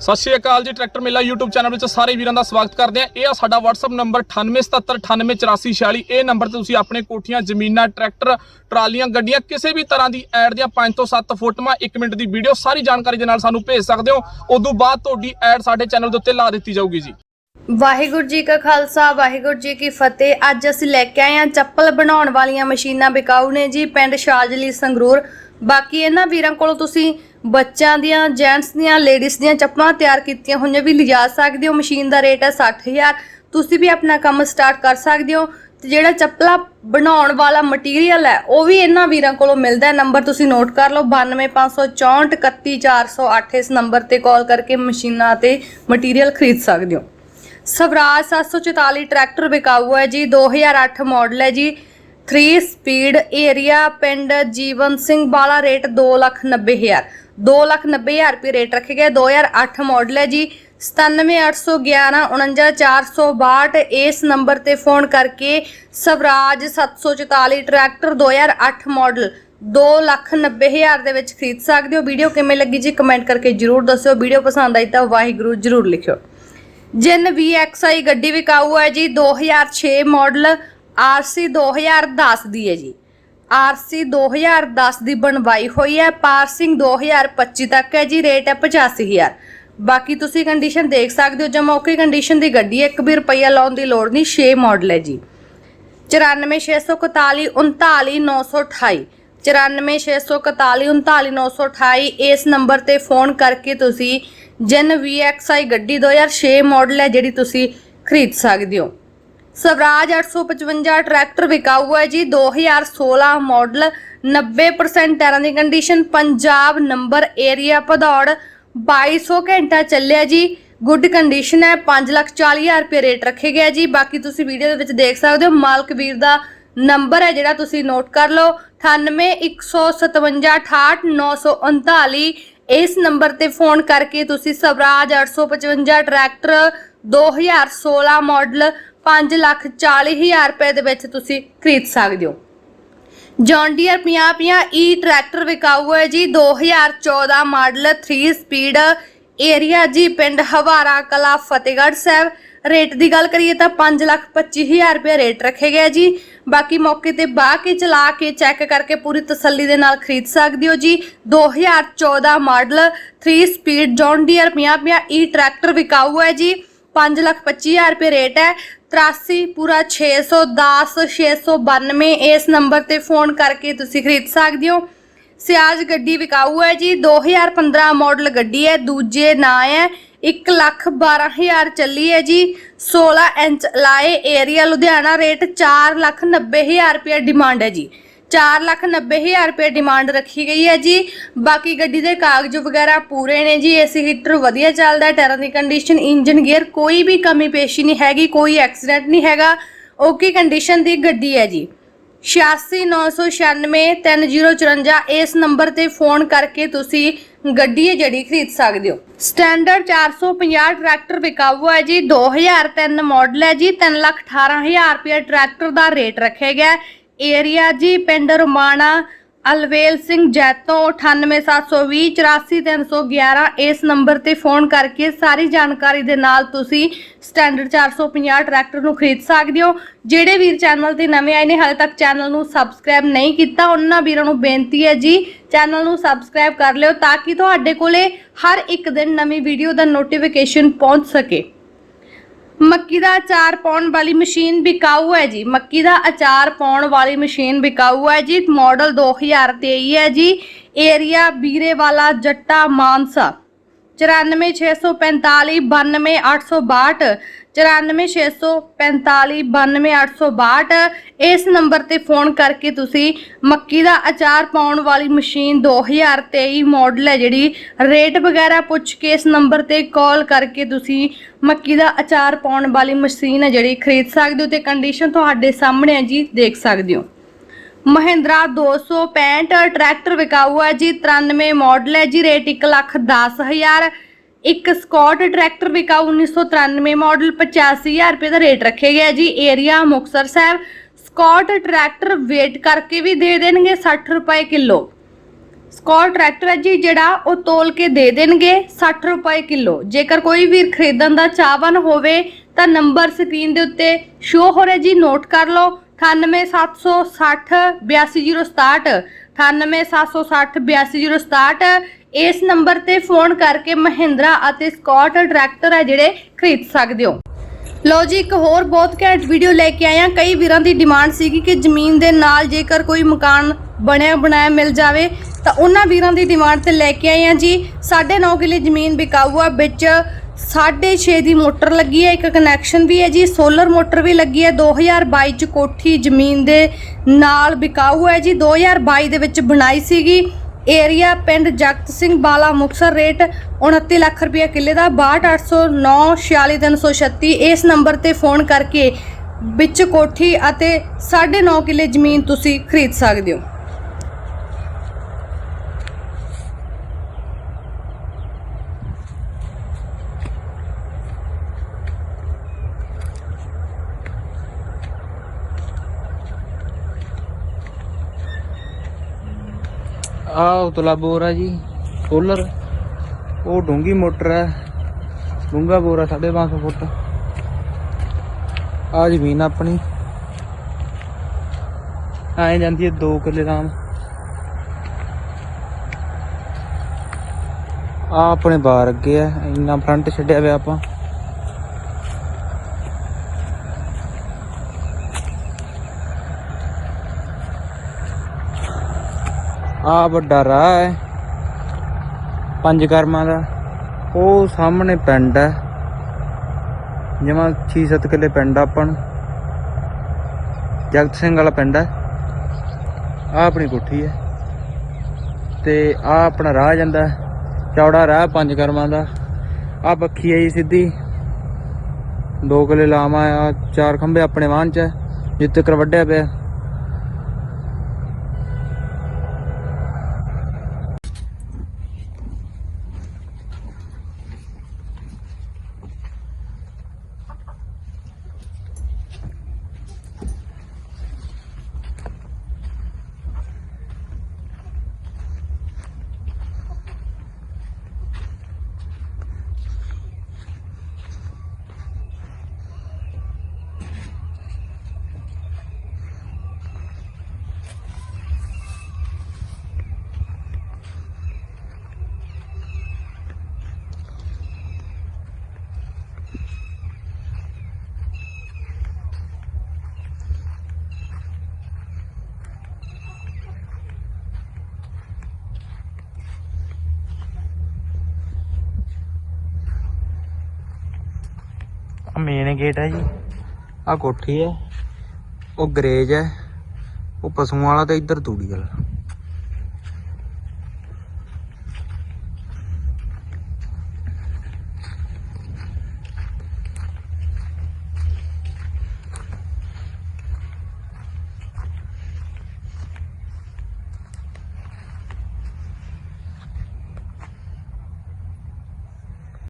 ਸਤਿ ਸ਼੍ਰੀ ਅਕਾਲ ਜੀ, ਟਰੈਕਟਰ ਮੇਲਾ YouTube ਚੈਨਲ ਵਿੱਚ ਸਾਰੇ ਵੀਰਾਂ ਦਾ ਸਵਾਗਤ ਕਰਦੇ ਆ ਇਹ ਆ ਸਾਡਾ WhatsApp ਨੰਬਰ 9877988446 ਇਹ ਨੰਬਰ ਤੇ ਤੁਸੀਂ ਆਪਣੇ ਕੋਠੀਆਂ, ਜ਼ਮੀਨਾਂ, ਟਰੈਕਟਰ, ਟਰਾਲੀਆਂ, ਗੱਡੀਆਂ ਕਿਸੇ ਵੀ ਤਰ੍ਹਾਂ ਦੀ ਐਡ ਦੀਆਂ 5 ਤੋਂ 7 ਫੋਟੋਆਂ 1 ਮਿੰਟ ਦੀ ਵੀਡੀਓ ਸਾਰੀ ਜਾਣਕਾਰੀ ਦੇ ਨਾਲ ਸਾਨੂੰ ਭੇਜ ਸਕਦੇ ਹੋ। ਉਦੋਂ ਬਾਅਦ ਤੁਹਾਡੀ ਐਡ ਸਾਡੇ ਚੈਨਲ ਦੇ ਉੱਤੇ ਲਾ ਦਿੱਤੀ ਜਾਊਗੀ ਜੀ। ਵਾਹਿਗੁਰੂ ਜੀ ਕਾ ਖਾਲਸਾ, ਵਾਹਿਗੁਰੂ ਜੀ ਕੀ ਫਤਿਹ। ਅੱਜ ਅਸੀਂ ਲੈ ਕੇ ਆਏ ਹਾਂ ਚੱਪਲ ਬਣਾਉਣ ਵਾਲੀਆਂ ਮਸ਼ੀਨਾਂ ਵਿਕਾਊ ਨੇ ਜੀ, ਪਿੰਡ ਸ਼ਾਜਲੀ ਸੰਗਰੂਰ। ਬਾਕੀ ਇਹਨਾਂ ਵੀਰਾਂ ਕੋਲੋਂ ਤੁਸੀਂ ਬੱਚਿਆਂ ਦੀਆਂ ਜੈਂਟਸ ਦੀਆਂ ਲੇਡੀਜ਼ ਦੀਆਂ ਚੱਪਲਾਂ ਤਿਆਰ ਕੀਤੀਆਂ ਹੋਈਆਂ ਵੀ ਲਿਜਾ ਸਕਦੇ ਹੋ। ਮਸ਼ੀਨ ਦਾ ਰੇਟ ਹੈ 60000 ਤੁਸੀਂ ਵੀ ਆਪਣਾ ਕੰਮ ਸਟਾਰਟ ਕਰ ਸਕਦੇ ਹੋ। ਤੇ ਜਿਹੜਾ ਚੱਪਲਾ ਬਣਾਉਣ ਵਾਲਾ ਮਟੀਰੀਅਲ ਹੈ, ਉਹ ਵੀ ਇਹਨਾਂ ਵੀਰਾਂ ਕੋਲੋਂ ਮਿਲਦਾ ਹੈ। ਨੰਬਰ ਤੁਸੀਂ ਨੋਟ ਕਰ ਲਓ 92564 31408 ਇਸ ਨੰਬਰ ਤੇ ਕਾਲ ਕਰਕੇ ਮਸ਼ੀਨਾਂ ਤੇ ਮਟੀਰੀਅਲ ਖਰੀਦ ਸਕਦੇ ਹੋ। ਸਵਰਾਜ 744 ਟਰੈਕਟਰ ਵਿਕਾਊ ਹੈ ਜੀ। 2008 ਮਾਡਲ ਹੈ ਜੀ। 3 ਸਪੀਡ ਏਰੀਆ ਪਿੰਡ ਜੀਵਨ ਸਿੰਘ ਵਾਲਾ ਰੇਟ 290000 290000 ਰੁਪਏ ਰੇਟ ਰੱਖੇ ਗਏ। 2008 ਮਾਡਲ ਹੈ ਜੀ। 9781 49462 ਇਸ ਨੰਬਰ ਤੇ ਫੋਨ ਕਰਕੇ ਸਵਰਾਜ 744 ਟਰੈਕਟਰ 2008 ਮਾਡਲ 290000 ਦੇ ਵਿੱਚ ਖਰੀਦ ਸਕਦੇ ਹੋ। ਵੀਡੀਓ ਕਿਵੇਂ ਲੱਗੀ ਜੀ ਕਮੈਂਟ ਕਰਕੇ ਜਰੂਰ ਦੱਸਿਓ। ਵੀਡੀਓ ਪਸੰਦ ਆਈ ਤਾਂ ਵਾਹਿਗੁਰੂ ਜਰੂਰ ਲਿਖਿਓ। ਜਿਨ VXI ਗੱਡੀ ਵਿਕਾਊ ਹੈ ਜੀ 2006 ਮਾਡਲ RC 2010 ਦੀ ਹੈ ਜੀ। RC 2010 ਦੀ ਬਣਵਾਈ ਹੋਈ ਹੈ, ਪਾਰਸਿੰਗ 2025 ਤੱਕ ਹੈ ਜੀ, ਰੇਟ ਹੈ 85000 ਬਾਕੀ ਤੁਸੀਂ ਕੰਡੀਸ਼ਨ ਦੇਖ ਸਕਦੇ ਹੋ ਜਮਾ ਓਕੇ ਕੰਡੀਸ਼ਨ ਦੀ ਗੱਡੀ ਹੈ 1 ਵੀ ਰੁਪਈਆ ਲਾਉਣ ਦੀ ਲੋੜ ਨਹੀਂ 6 ਮਾਡਲ ਹੈ ਜੀ। 94641 39928 94641 39928 ਇਸ ਨੰਬਰ ਤੇ ਫੋਨ ਕਰਕੇ ਤੁਸੀਂ ਜਨ VXI ਗੱਡੀ 2006 ਮਾਡਲ ਹੈ, ਜਿਹੜੀ ਤੁਸੀਂ ਖਰੀਦ ਸਕਦੇ ਹੋ। ਸਵਰਾਜ 855 ਟਰੈਕਟਰ ਵਿਕਾਊ ਹੈ ਜੀ। 2016 ਮਾਡਲ 90% ਟਾਇਰਾਂ ਦੀ condition Punjab number area Bhadaur. 2200 ਘੰਟਾ ਚੱਲਿਆ ਜੀ। ਗੁੱਡ ਕੰਡੀਸ਼ਨ ਹੈ। 540000 ਰੁਪਏ ਰੇਟ ਰੱਖੇ ਗਿਆ ਜੀ। ਬਾਕੀ ਤੁਸੀਂ ਵੀਡੀਓ ਦੇ ਵਿੱਚ ਦੇਖ ਸਕਦੇ ਹੋ। ਮਾਲਕ ਵੀਰ ਦਾ ਨੰਬਰ ਹੈ ਜਿਹੜਾ ਤੁਸੀਂ ਨੋਟ ਕਰ ਲਓ। 9815768939 ਇਸ ਨੰਬਰ ਤੇ ਫੋਨ ਕਰਕੇ ਤੁਸੀਂ ਸਵਰਾਜ 855 ਟਰੈਕਟਰ 2016 ਮਾਡਲ 540000 ਰੁਪਏ ਦੇ ਵਿੱਚ ਤੁਸੀਂ ਖਰੀਦ ਸਕਦੇ ਹੋ। ਜੌਨ ਡੀਅਰ 5050 ਈ ਟਰੈਕਟਰ ਵਿਕਾਊ ਹੈ ਜੀ। 2014 ਮਾਡਲ 3 ਸਪੀਡ ਏਰੀਆ ਜੀ, ਪਿੰਡ ਹਵਾਰਾ ਕਲਾ, ਫਤਿਹਗੜ੍ਹ ਸਾਹਿਬ। ਰੇਟ ਦੀ ਗੱਲ ਕਰੀਏ ਤਾਂ 525000 ਰੁਪਏ ਰੇਟ ਰੱਖੇ ਗਿਆ ਜੀ। ਬਾਕੀ ਮੌਕੇ ਤੇ ਬਾਹ ਕੇ ਚਲਾ ਕੇ ਚੈੱਕ ਕਰਕੇ ਪੂਰੀ ਤਸੱਲੀ ਦੇ ਨਾਲ ਖਰੀਦ ਸਕਦੇ ਹੋ ਜੀ। 2014 model 3 speed John Deere 5050 E tractor ਵਿਕਾਊ ਹੈ ਜੀ। 525000 ਰੁਪਏ ਰੇਟ ਹੈ। 83 ਪੂਰਾ 610 692 ਇਸ ਨੰਬਰ ਤੇ ਫੋਨ ਕਰਕੇ ਤੁਸੀਂ ਖਰੀਦ ਸਕਦੇ ਹੋ। ਸਿਆਜ ਗੱਡੀ ਵਿਕਾਊ ਹੈ ਜੀ 2015 ਮਾਡਲ ਗੱਡੀ ਹੈ, ਦੂਜੇ ਨਾਂ ਹੈ 1 ਲੱਖ 12000 ਚੱਲੀ ਹੈ ਜੀ। 16 ਇੰਚ ਲਾਏ ਏਰੀਆ ਲੁਧਿਆਣਾ ਰੇਟ 4 ਲੱਖ 90000 ਰੁਪਏ ਡਿਮਾਂਡ ਹੈ ਜੀ। 4 ਲੱਖ 90000 ਰੁਪਏ ਡਿਮਾਂਡ ਰੱਖੀ ਗਈ ਹੈ ਜੀ। ਬਾਕੀ ਗੱਡੀ ਦੇ ਕਾਗਜ਼ ਵਗੈਰਾ ਪੂਰੇ ਨੇ ਜੀ। ਏਸੀ ਹੀਟਰ ਵਧੀਆ ਚੱਲਦਾ ਟਾਇਰਾਂ ਦੀ ਕੰਡੀਸ਼ਨ ਇੰਜਨ ਗੇਅਰ ਕੋਈ ਵੀ ਕਮੀ ਪੇਸ਼ੀ ਨਹੀਂ ਹੈਗੀ, ਕੋਈ ਐਕਸੀਡੈਂਟ ਨਹੀਂ ਹੈਗਾ। ਓਕੇ ਕੰਡੀਸ਼ਨ ਦੀ ਗੱਡੀ ਹੈ ਜੀ। 8696933054 ਇਸ ਨੰਬਰ ਤੇ ਫੋਨ ਕਰਕੇ ਤੁਸੀਂ ਗੱਡੀ ਹੈ ਜਿਹੜੀ ਖਰੀਦ ਸਕਦੇ ਹੋ। ਸਟੈਂਡਰਡ 450 ਟਰੈਕਟਰ ਵਿਕਾਊ ਹੈ ਜੀ। 2003 ਮਾਡਲ ਹੈ ਜੀ। 318000 ਰੁਪਏ ਟਰੈਕਟਰ ਦਾ ਰੇਟ ਰੱਖਿਆ ਗਿਆ ਏਰੀਆ ਜੀ, ਪਿੰਡ ਰਮਾਣਾ, ਅਲਵੇਲ ਸਿੰਘ ਜੈਤੋ 98720 84311 ਇਸ ਨੰਬਰ ਤੇ ਫੋਨ ਕਰਕੇ ਸਾਰੀ ਜਾਣਕਾਰੀ ਦੇ ਨਾਲ ਤੁਸੀਂ ਸਟੈਂਡਰਡ 450 ਟਰੈਕਟਰ ਨੂੰ ਖਰੀਦ ਸਕਦੇ ਹੋ। ਜਿਹੜੇ ਵੀਰ ਚੈਨਲ ਤੇ ਨਵੇਂ ਆਏ ਨੇ, ਹਾਲੇ ਤੱਕ ਚੈਨਲ ਨੂੰ ਸਬਸਕ੍ਰਾਈਬ ਨਹੀਂ ਕੀਤਾ, ਉਹਨਾਂ ਵੀਰਾਂ ਨੂੰ ਬੇਨਤੀ ਹੈ ਜੀ, ਚੈਨਲ ਨੂੰ ਸਬਸਕ੍ਰਾਈਬ ਕਰ ਲਿਓ ਤਾਂ ਕਿ ਤੁਹਾਡੇ ਕੋਲੇ ਹਰ ਇੱਕ ਦਿਨ ਨਵੀਂ ਵੀਡੀਓ ਦਾ ਨੋਟੀਫਿਕੇਸ਼ਨ ਪਹੁੰਚ ਸਕੇ। ਮੱਕੀ ਦਾ ਅਚਾਰ ਪਾਉਣ ਵਾਲੀ ਮਸ਼ੀਨ ਵਿਕਾਊ ਹੈ ਜੀ। ਮੱਕੀ ਦਾ ਅਚਾਰ ਪਾਉਣ ਵਾਲੀ ਮਸ਼ੀਨ ਵਿਕਾਊ ਹੈ ਜੀ। ਮਾਡਲ 2023 ਹੈ ਜੀ। ਏਰੀਆ ਬੀਰੇਵਾਲਾ, ਜੱਟਾ, ਮਾਨਸਾ। 94645 92862 94645 92862 ਇਸ ਨੰਬਰ ਤੇ ਫੋਨ ਕਰਕੇ ਤੁਸੀਂ ਮੱਕੀ ਦਾ ਅਚਾਰ ਪਾਉਣ ਵਾਲੀ ਮਸ਼ੀਨ 2023 ਮਾਡਲ ਹੈ ਜਿਹੜੀ। ਰੇਟ ਵਗੈਰਾ ਪੁੱਛ ਕੇ ਇਸ ਨੰਬਰ ਤੇ ਕਾਲ ਕਰਕੇ ਤੁਸੀਂ ਮੱਕੀ ਦਾ ਅਚਾਰ ਪਾਉਣ ਵਾਲੀ ਮਸ਼ੀਨ ਹੈ ਜਿਹੜੀ ਖਰੀਦ ਸਕਦੇ ਹੋ ਤੇ ਕੰਡੀਸ਼ਨ ਤੁਹਾਡੇ ਸਾਹਮਣੇ ਹੈ ਜੀ, ਦੇਖ ਸਕਦੇ ਹੋ। ਮਹਿੰਦਰਾ 265 ਟਰੈਕਟਰ ਵਿਕਾਊ ਹੈ ਜੀ 93 ਮਾਡਲ ਹੈ ਜੀ ਰੇਟ 1 ਲੱਖ 10 ਹਜ਼ਾਰ। ਇੱਕ ਸਕਾਟ ਟਰੈਕਟਰ ਵਿਕਾਊ 1993 ਮਾਡਲ 85000 ਰੁਪਏ ਦਾ ਰੇਟ ਰੱਖਿਆ ਗਿਆ ਜੀ। ਏਰੀਆ ਮੁਕਤਸਰ ਸਾਹਿਬ, ਸਕਾਟ ਟਰੈਕਟਰ ਵੇਟ ਕਰਕੇ ਵੀ ਦੇ ਦੇਣਗੇ 60 ਰੁਪਏ ਕਿਲੋ। ਸਕੌਟ ਟਰੈਕਟਰ ਹੈ ਜੀ ਜਿਹੜਾ ਉਹ ਤੋਲ ਕੇ ਦੇ ਦੇਣਗੇ 60 ਰੁਪਏ ਕਿਲੋ। ਜੇਕਰ ਕੋਈ ਵੀਰ ਖਰੀਦਣ ਦਾ ਚਾਹਵਾਨ ਹੋਵੇ ਤਾਂ ਨੰਬਰ ਸਕਰੀਨ ਦੇ ਉੱਤੇ ਸ਼ੋ ਹੋ ਰਿਹਾ ਜੀ। ਨੋਟ ਕਰ ਲਓ 98760 82067 98760 82067 ਇਸ ਨੰਬਰ ਤੇ ਫੋਨ ਕਰਕੇ ਮਹਿੰਦਰਾ ਅਤੇ ਸਕਾਟ ਟਰੈਕਟਰ ਹੈ ਜਿਹੜੇ ਖਰੀਦ ਸਕਦੇ ਹੋ। ਲੋ ਜੀ, ਇੱਕ ਹੋਰ ਬਹੁਤ ਘੈਂਟ ਵੀਡੀਓ ਲੈ ਕੇ ਆਏ ਹਾਂ। ਕਈ ਵੀਰਾਂ ਦੀ ਡਿਮਾਂਡ ਸੀਗੀ ਕਿ ਜ਼ਮੀਨ ਦੇ ਨਾਲ ਜੇਕਰ ਕੋਈ ਮਕਾਨ ਬਣਿਆ ਬਣਾਇਆ ਮਿਲ ਜਾਵੇ, ਤਾਂ ਉਹਨਾਂ ਵੀਰਾਂ ਦੀ ਡਿਮਾਂਡ ਤੇ ਲੈ ਕੇ ਆਏ ਹਾਂ ਜੀ। 9.5 ਕਿੱਲੇ ਜ਼ਮੀਨ ਵਿਕਾਊ ਆ, ਵਿੱਚ 6.5 ਦੀ ਮੋਟਰ ਲੱਗੀ ਹੈ, ਇੱਕ ਕਨੈਕਸ਼ਨ ਵੀ ਹੈ ਜੀ। ਸੋਲਰ ਮੋਟਰ ਵੀ ਲੱਗੀ ਹੈ। 2022 ਚ ਕੋਠੀ ਜ਼ਮੀਨ ਦੇ ਨਾਲ ਵਿਕਾਊ ਹੈ ਜੀ। 2022 ਦੇ ਵਿੱਚ ਬਣਾਈ ਸੀਗੀ। ਏਰੀਆ ਪਿੰਡ ਜਗਤ ਸਿੰਘ ਬਾਲਾ ਮੁਕਸਰ ਰੇਟ 29 ਲੱਖ ਰੁਪਏ ਕਿੱਲੇ ਦਾ 62809 46336 ਇਸ ਨੰਬਰ ਤੇ ਫੋਨ ਕਰਕੇ ਵਿੱਚ ਕੋਠੀ ਅਤੇ 9.5 ਕਿੱਲੇ ਜ਼ਮੀਨ ਤੁਸੀਂ ਖਰੀਦ ਸਕਦੇ ਹੋ। ਆਹ ਉਤਲਾ ਬੋਰ ਆ ਜੀ, ਸੋਲਰ। ਉਹ ਡੂੰਗੀ ਮੋਟਰ ਹੈ। ਡੂੰਗਾ ਬੋਰ ਆ 550 ਫੁੱਟ। ਆ ਜ਼ਮੀਨ ਆਪਣੀ। ਆਏ ਜਾਂਦੀ ਹੈ 2 ਕਿੱਲੇ ਰਾਮ। ਆ ਆਪਣੇ ਬਾਹਰ ਅੱਗੇ ਆ ਇੰਨਾ ਫਰੰਟ ਛੱਡਿਆ ਹੋਇਆ ਆਪਾਂ। ਆ ਵੱਡਾ ਰਾਹ ਹੈ। ਪੰਜ ਕਰਮਾਂ ਦਾ। ਉਹ ਸਾਹਮਣੇ ਪਿੰਡ ਹੈ। ਜਮਾ 6-7 ਕਿੱਲੇ ਪਿੰਡ ਆ ਆਪਾਂ ਨੂੰ। ਜਗਤ ਸਿੰਘ ਵਾਲਾ ਪਿੰਡ ਹੈ। ਆ ਆਪਣੀ ਕੋਠੀ ਹੈ। ਤੇ ਆ ਆਪਣਾ ਰਾਹ ਜਾਂਦਾ ਚੌੜਾ ਰਾਹ ਪੰਜ ਕਰਮਾਂ ਦਾ। ਆ ਬੱਖੀ ਆਈ ਸਿੱਧੀ। ਦੋ ਕਿੱਲੇ ਲਾਵਾਂ ਆ ਚਾਰ ਖੰਭੇ ਆਪਣੇ ਵਾਹਨ ਚ ਹੈ, ਜਿੱਥੇ ਕਰ ਵੱਢਿਆ ਪਿਆ। ਮੇਨ ਗੇਟ ਹੈ ਜੀ। ਆ ਕੋਠੀ ਹੈ ਉਹ ਗਰੇਜ ਹੈ ਉਹ ਪਸ਼ੂਆਂ ਵਾਲਾ ਤੇ ਇੱਧਰ ਤੂੜੀ ਵਾਲਾ।